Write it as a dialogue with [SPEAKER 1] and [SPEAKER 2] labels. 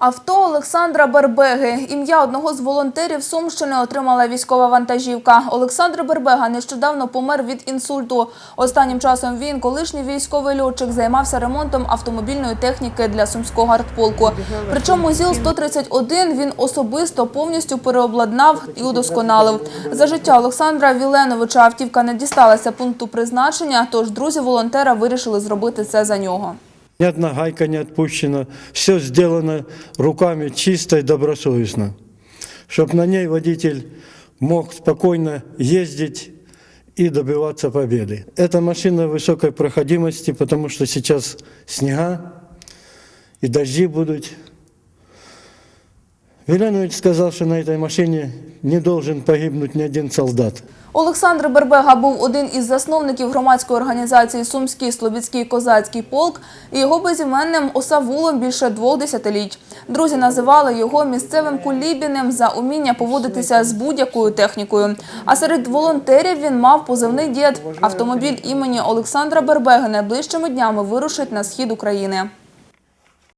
[SPEAKER 1] Авто Олександра Бербеги. Ім'я одного з волонтерів Сумщини отримала військова вантажівка. Олександр Бербега нещодавно помер від інсульту. Останнім часом він, колишній військовий льотчик, займався ремонтом автомобільної техніки для сумського артполку. Причому ЗІЛ-131 він особисто повністю переобладнав і удосконалив. За життя Олександра Віленовича автівка не дісталася пункту призначення, тож друзі волонтера вирішили зробити це за нього.
[SPEAKER 2] Ни одна гайка не отпущена. Все сделано руками чисто и добросовестно. Чтобы на ней водитель мог спокойно ездить и добиваться победы. Эта машина высокой проходимости, потому что сейчас снега и дожди будут. Велянович сказал, что на этой машине не должен погибнуть ни один солдат.
[SPEAKER 1] Олександр Бербега був один із засновників громадської організації Сумський Слобідський козацький полк і його безіменним осавулом більше двох десятиліть. Друзі називали його місцевим кулібінем за уміння поводитися з будь-якою технікою. А серед волонтерів він мав позивний дід. Автомобіль імені Олександра Бербеги найближчими днями вирушить на схід України.